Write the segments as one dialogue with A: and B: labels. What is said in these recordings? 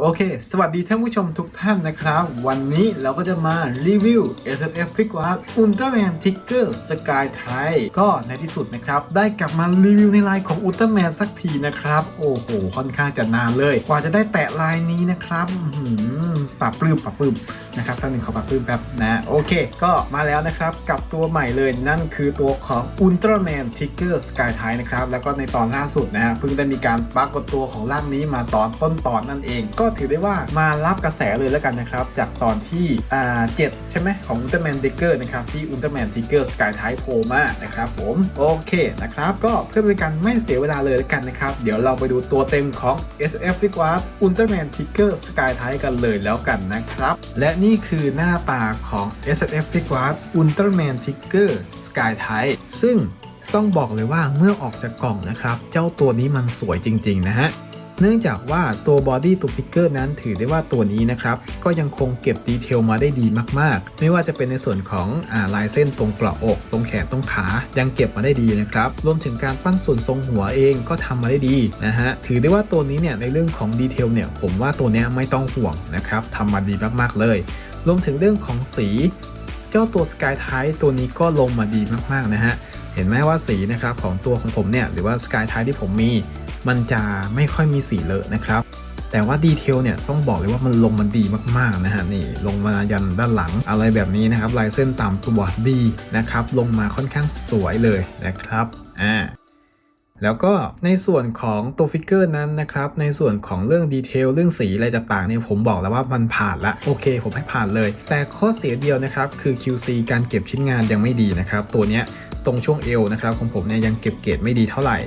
A: โอเค สวัสดีท่านผู้ชมทุกท่านนะครับ วันนี้เราก็จะมารีวิว SFF f i g u a r Ultraman Ticker Sky t r i ก็ในที่สุดนะครับ ได้กลับมารีวิวในไลน์ของ Ultraman สักทีนะครับ โอ้โห ค่อนข้างจะนานเลย กว่าจะได้แตะไลน์นี้นะครับหือปรับปลื้มปับปลื้มนะครับท่านหนึ่งขอปับปลื้มแป๊บนะโอเค ก็มาแล้วนะครับ กับตัวใหม่เลยนั่นคือตัวของ Ultraman Ticker Sky t r i นะครับ แล้วก็ในตอนล่าสุดนะฮะเพิ่งได้มีการปรากฏตัวของร่างนี้มาตอนต้นตอนนั่นเองก็็ถือได้ว่ามารับกระแสเลยแล้วกันนะครับ จากตอนที่อ่าเจ็ดใช่ไหมของ Ultraman Ticker นะครับ ที่ Ultraman Ticker Sky t r i โผล่มานะครับผมโอเคนะครับ ก็เพื่อเป็นการไม่เสียเวลาเลยแล้วกันนะครับ เดี๋ยวเราไปดูตัวเต็มของ SF f i g u a r Ultraman Ticker Sky t r i กันเลยแล้วกันนะครับ และนี่คือหน้าตาของ SF f i g u a r Ultraman Ticker Sky t r i ซึ่งต้องบอกเลยว่าเมื่อออกจากกล่องนะครับ เจ้าตัวนี้มันสวยจริง ๆ นะฮะ เนื่องจากว่าตัวบอดี้ตัวพิกเกอร์นั้นถือได้ว่าตัวนี้นะครับก็ยังคงเก็บดีเทลมาได้ดีมากๆ ไม่ว่าจะเป็นในส่วนของอาลายเส้นตรงกระอก ตรงแขนตรงขายังเก็บมาได้ดีนะครับรวมถึงการปั้นส่วนทรงหัวเองก็ทำมาได้ดีนะฮะถือได้ว่าตัวนี้เนี่ยในเรื่องของดีเทลเนี่ยผมว่าตัวนี้ไม่ต้องห่วงนะครับทำมาดีมากๆเลย รวมถึงเรื่องของสี เจ้าตัว Sky t i ตัวนี้ก็ลงมาดีมากๆนะฮะเห็นไหมว่าสีนะครับของตัวของผมเนี่ยหรือว่า Sky t i ที่ผมมี มันจะไม่ค่อยมีสีเลอะนะครับ แต่ว่าดีเทลเนี่ยต้องบอกเลยว่ามันลงมันดีมากๆนะฮะนี่ลงมายันด้านหลังอะไรแบบนี้นะครับลายเส้นตามตัวดีนะครับ ลงมาค่อนข้างสวยเลยนะครับอ่าแล้วก็ในส่วนของตัวฟิกเกอร์นั้นนะครับ ในส่วนของเรื่องดีเทลเรื่องสีอะไรต่างๆเนี่ยผมบอกแล้วว่ามันผ่านละโอเค ผมให้ผ่านเลย แต่ข้อเสียเดียวนะครับคือ QC การเก็บชิ้นงานยังไม่ดีนะครับ ตัวเนี้ยตรงช่วงเอวนะครับของผมเนี่ยยังเก็บเกรดไม่ดีเท่าไหร่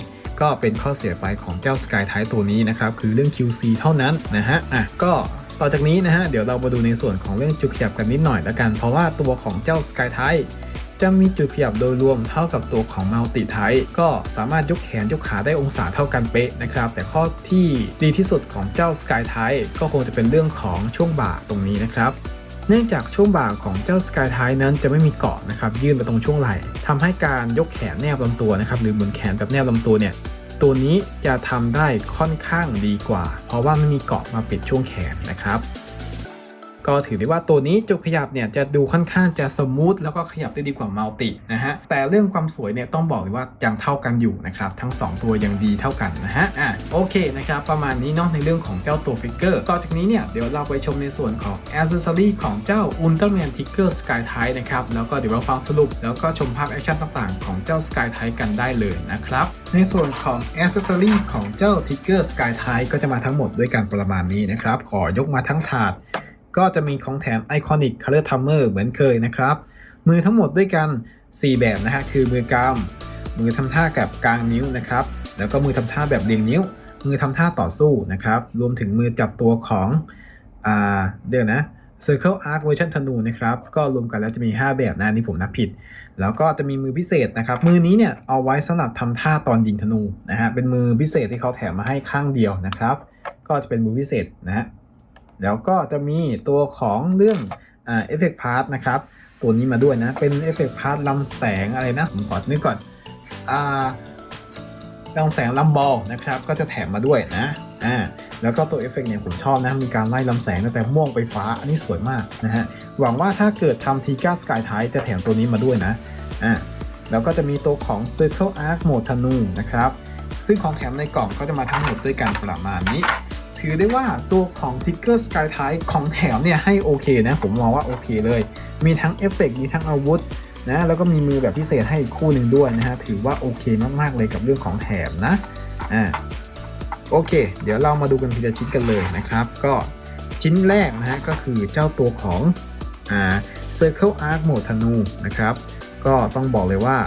A: ก็เป็นข้อเสียไปของเจ้า Sky t i ตัวนี้นะครับ คือเรื่อง QC เท่านั้นนะฮะอะก็ต่อจากนี้นะฮะ เดี๋ยวเรามาดูในส่วนของเรื่องจุดขยับกันนิดหน่อยล้วกัน เพราะว่าตัวของเจ้า Sky t i จะมีจุดขยับโดยรวมเท่ากับตัวของ Multi t i ก็สามารถยกแขนยกขาได้องศาเท่ากันเป๊ะนะครับ แต่ข้อที่ดีที่สุดของเจ้า Sky t i ก็คงจะเป็นเรื่องของช่วงบ่าตรงนี้นะครับ เนื่องจากช่วงบ่าของเจ้าสกายไทนั้นจะไม่มีเกาะนะครับยื่นไปตรงช่วงไหล่ทำให้การยกแขนแนบลำตัวนะครับหรือหมุนแขนแบบแนบลำตัวเนี่ยตัวนี้จะทำได้ค่อนข้างดีกว่า เพราะว่าไม่มีเกาะมาปิดช่วงแขนนะครับ ก็ถือได้ว่าตัวนี้จุดขยับเนี่ยจะดูค่อนข้างจะสมูทแล้วก็ขยับได้ดีกว่ามัลตินะฮะแต่เรื่องความสวยเนี่ยต้องบอกเลยว่ายังเท่ากันอยู่นะครับทั้ง 2 ตัวยังดีเท่ากันนะฮะอะโอเคนะครับประมาณนี้เนาะในเรื่องของเจ้าตัวฟิกเกอร์ต่อจากนี้เนี่ยเดี๋ยวเราไปชมในส่วนของอ c c e s s o r y ของเจ้า Ultraman Ticker Sky t i นะครับแล้วก็เดี๋ยวเราฟังสรุป แล้วก็ชมภาพแอคชั่นต่างๆ ของเจ้า Sky t i กันได้เลยนะครับในส่วนของอ c c e s s o r y ของเจ้า Ticker Sky t i ก็จะมาทั้งหมดด้วยกันประมาณนี้นะครับขอยกมาทั้งถาด ก็จะมีของแถม Iconic Color Timer เหมือนเคยนะครับ มือทั้งหมดด้วยกัน 4 แบบนะฮะ คือมือกำมือทำท่ากับกลางนิ้วนะครับ แล้วก็มือทำท่าแบบเรียงนิ้ว มือทำท่าต่อสู้นะครับ รวมถึงมือจับตัวของอ่าเดี๋ยวนะ Circle Arc เวอร์ชันธนูนะครับ ก็รวมกันแล้วจะมี 5 แบบนะนี่ผมนับผิด แล้วก็จะมีมือพิเศษนะครับ มือนี้เนี่ยเอาไว้สำหรับทำท่าตอนยิงธนูนะฮะ เป็นมือพิเศษที่เขาแถมมาให้ข้างเดียวนะครับ ก็จะเป็นมือพิเศษนะฮะ แล้วก็จะมีตัวของเรื่องเอฟเฟกต์พาร์ทนะครับ ตัวนี้มาด้วยนะ เป็นเอฟเฟกต์พาร์ทลำแสงอะไรนะ ผมขอนึกก่อนอ่าลำแสงลำบอลนะครับ ก็จะแถมมาด้วยนะอ่าแล้วก็ตัวเอฟเฟกต์เนี่ยผมชอบนะ มีการไล่ลำแสงตั้งแต่ม่วงไปฟ้า อันนี้สวยมากนะฮะ หวังว่าถ้าเกิดทำทีก้าสกายไทจะแถมตัวนี้มาด้วยนะอ่าแล้วก็จะมีตัวของ Circle Arc โหมดธนูนะครับ ซึ่งของแถมในกล่องก็จะมาทั้งหมดด้วยกันประมาณนี้ ถือได้ว่าตัวของ Ticker Sky t i ของแถมเนี่ยให้โอเคนะ ผมมองว่าโอเคเลย มีทั้งเอฟเฟกมีทั้งอาวุธนะแล้วก็มีมือแบบพิเศษให้อีกคู่หนึ่งด้วยนะฮะ ถือว่าโอเคมากๆเลยกับเรื่องของแถมนะอ่าโอเค เดี๋ยวเรามาดูกันทีละชิ้นกันเลยนะครับ ก็ชิ้นแรกนะฮะก็คือเจ้าตัวของอ่า Circle Arc โหมดธนูนะครับ ก็ต้องบอกเลยว่า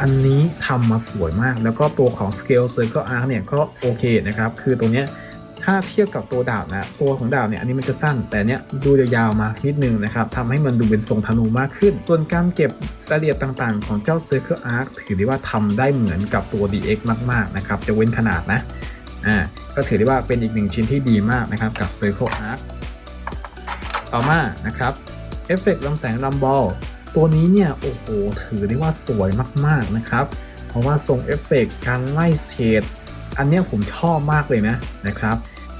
A: อันนี้ทำมาสวยมาก แล้วก็ตัวของ Scale Circle Arc เนี่ยก็โอเคนะครับ คือตัวเนี้ย ถ้าเทียบกับตัวดาบนะตัวของดาบเนี่ยอันนี้มันจะสั้น แต่เนี้ยดูยาวๆมานิดนึงนะครับทำให้มันดูเป็นทรงธนูมากขึ้น ส่วนการเก็บรายละเอียดต่างๆ ของเจ้า Circle Arc ถือได้ว่าทำได้เหมือนกับตัว DX มากๆนะครับจะเว้นขนาดนะอ่าก็ถือได้ว่าเป็นอีกหนึ่งชิ้นที่ดีมากนะครับกับ Circle Arc ต่อมานะครับเอฟเฟกต์ลำแสงลำบอลตัวนี้เนี่ยโอ้โหถือได้ว่าสวยมากๆนะครับ เพราะว่าทรงเอฟเฟกต์การไล่เฉดอันเนี้ยผมชอบมากเลยนะนะครับ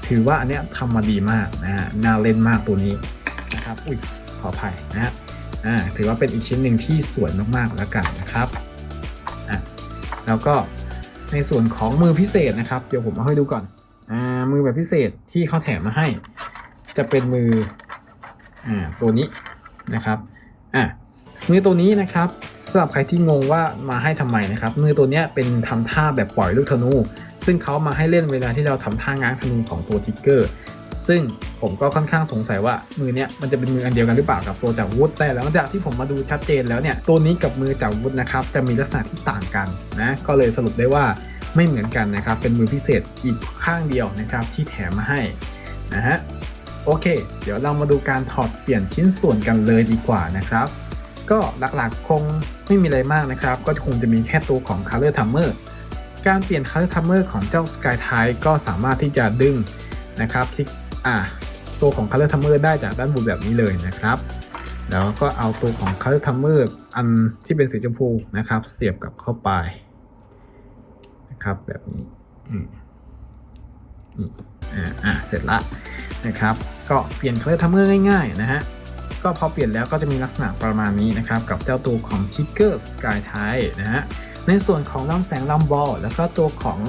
A: ถือว่าอันเนี้ยทำมาดีมากนะฮะน่าเล่นมากตัวนี้นะครับอุ้ยขออภัยนะฮะอ่าถือว่าเป็นอีกชิ้นหนึ่งที่สวยมากๆแล้วกันนะครับอะแล้วก็ในส่วนของมือพิเศษนะครับเดี๋ยวผมเอาให้ดูก่อนอ่ามือแบบพิเศษที่เขาแถมมาให้ จะเป็นมืออ่าตัวนี้นะครับอะมือตัวนี้นะครับสำหรับใครที่งงว่ามาให้ทำไมนะครับมือตัวเนี้ยเป็นทำท่าแบบปล่อยลูกธนู ซึ่งเขามาให้เล่นเวลาที่เราทำท่าง้างธนูของตัวทิกเกอร์ซึ่งผมก็ค่อนข้างสงสัยว่ามือเนี้ยมันจะเป็นมืออันเดียวกันหรือเปล่ากับตัวจากวุธแต่หลังจากที่ผมมาดูชัดเจนแล้วเนี่ยตัวนี้กับมือจากวุธนะครับจะมีลักษณะที่ต่างกันนะก็เลยสรุปได้ว่าไม่เหมือนกันนะครับเป็นมือพิเศษอีกข้างเดียวนะครับที่แถมมาให้นะฮะโอเค เดี๋ยวเรามาดูการถอดเปลี่ยนชิ้นส่วนกันเลยดีกว่านะครับ ก็หลักๆคงไม่มีอะไรมากนะครับ ก็คงจะมีแค่ตัวของ Color Timer การเปลี่ยน Color Timer ของเจ้า Sky t i ก็สามารถที่จะดึงนะครับที่อ่าตัวของ Color Timer ได้จากด้านบนแบบนี้เลยนะครับ แล้วก็เอาตัวของ Color Timer อันที่เป็นสีชมพูนะครับ เสียบกับเข้าไปนะครับแบบนี้อืมอ่าอ่าเสร็จละนะครับ ก็เปลี่ยน Color Timer ง่ายๆนะฮะก็พอเปลี่ยนแล้วก็จะมีลักษณะประมาณนี้นะครับ กับเจ้าตัวของ Tiger Sky t i นะฮะ ในส่วนของลำแสงลำบอลแล้วก็ตัวของ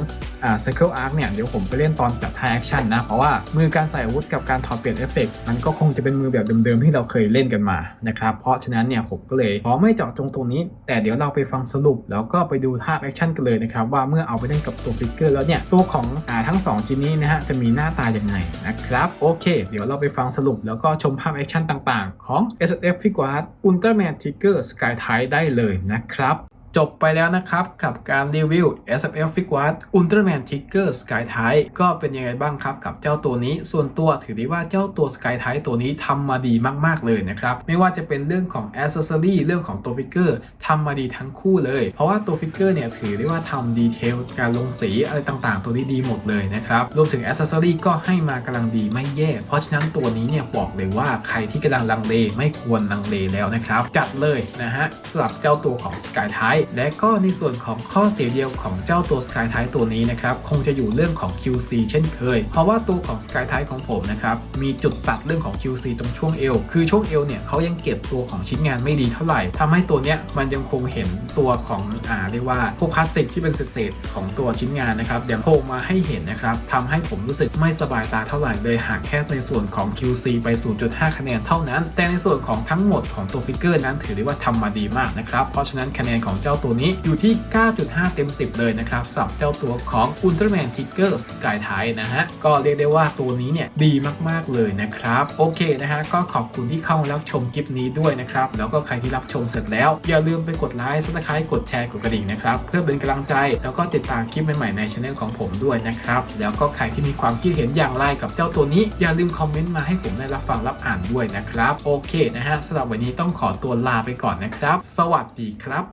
A: อ่า Cycle Arc เนี่ยเดี๋ยวผมไปเล่นตอนจับท่าแอคชั่นนะ เพราะว่ามือการใส่อาวุธกับการถอดเปลี่ยนเอฟเฟกต์มันก็คงจะเป็นมือแบบเดิมๆที่เราเคยเล่นกันมานะครับเพราะฉะนั้นเนี่ยผมก็เลยขอไม่เจาะจงตรงนี้ แต่เดี๋ยวเราไปฟังสรุป แล้วก็ไปดูท่าแอคชั่นกันเลยนะครับว่าเมื่อเอาไปเล่นกับตัวฟิกเกอร์แล้วเนี่ยตัวของอ่าทั้งสองชิ้นนี้นะฮะจะมีหน้าตาอย่างไงนะครับโอเค เดี๋ยวเราไปฟังสรุปแล้วก็ชมภาพแอคชั่นต่างๆ ของ SF Figuart Ultraman Tiger Sky t i ได้เลยนะครับ จบไปแล้วนะครับกับการรีวิว SFF Figuart Ultraman Tiger Sky t i ก็เป็นยังไงบ้างครับกับเจ้าตัวนี้ ส่วนตัวถือได้ว่าเจ้าตัว Sky t i ตัวนี้ทำมาดีมากๆเลยนะครับ ไม่ว่าจะเป็นเรื่องของ Accessory เรื่องของตัวฟิกเกอร์ทำมาดีทั้งคู่เลย เพราะว่าตัวฟิกเกอร์เนี่ยถือได้ว่าทำดีเทลการลงสีอะไรต่างๆ ตัวนี้ดีหมดเลยนะครับรวมถึง Accessory ก็ให้มากำลังดีไม่แย่ เพราะฉะนั้นตัวนี้เนี่ยบอกเลยว่าใครที่กำลังลังเลไม่ควรลังเลแล้วนะครับจัดเลยนะฮะสำหรับเจ้าตัวของ Sky t i และก็ในส่วนของข้อเสียเดียวของเจ้าตัว Sky t i ตัวนี้นะครับคงจะอยู่เรื่องของ QC เช่นเคย เพราะว่าตัวของ Sky t i ของผมนะครับมีจุดตัดเรื่องของ QC ตรงช่วงเอวคือช่วงเอวเนี่ยเขายังเก็บตัวของชิ้นงานไม่ดีเท่าไหร่ทำให้ตัวเนี้ยมันยังคงเห็นตัวของอ่าเรียกว่าพวกพลาสติกที่เป็นเศษๆของตัวชิ้นงานนะครับยังโผล่มาให้เห็นนะครับทำให้ผมรู้สึกไม่สบายตาเท่าไหร่เลยหากแค่ในส่วนของ QC ไป 0.5 คะแนนเท่านั้น แต่ในส่วนของทั้งหมดของตัวฟิกเกอร์นั้นถือได้ว่าทำมาดีมากนะครับเพราะฉะนั้นคะแนนของเจ้าตัวนี้อยู่ที่ 9.5 เต็ม 10 เลยนะครับสำหรับเจ้าตัวของ Ultraman Tiger Sky t i นะฮะ ก็เรียกได้ว่าตัวนี้เนี่ยดีมากๆเลยนะครับ โอเคนะฮะ ก็ขอบคุณที่เข้ามารับชมคลิปนี้ด้วยนะครับ แล้วก็ใครที่รับชมเสร็จแล้ว อย่าลืมไปกดไลค์ซับสไครต์กดแชร์กดกระดิ่งนะครับ เพื่อเป็นกำลังใจแล้วก็ติดตามคลิปใหม่ๆในช่องของผมด้วยนะครับ แล้วก็ใครที่มีความคิดเห็นอย่างไรกับเจ้าตัวนี้ อย่าลืมคอมเมนต์มาให้ผมได้รับฟังรับอ่านด้วยนะครับ โอเคนะฮะสำหรับวันนี้ต้องขอตัวลาไปก่อนนะครับ สวัสดีครับ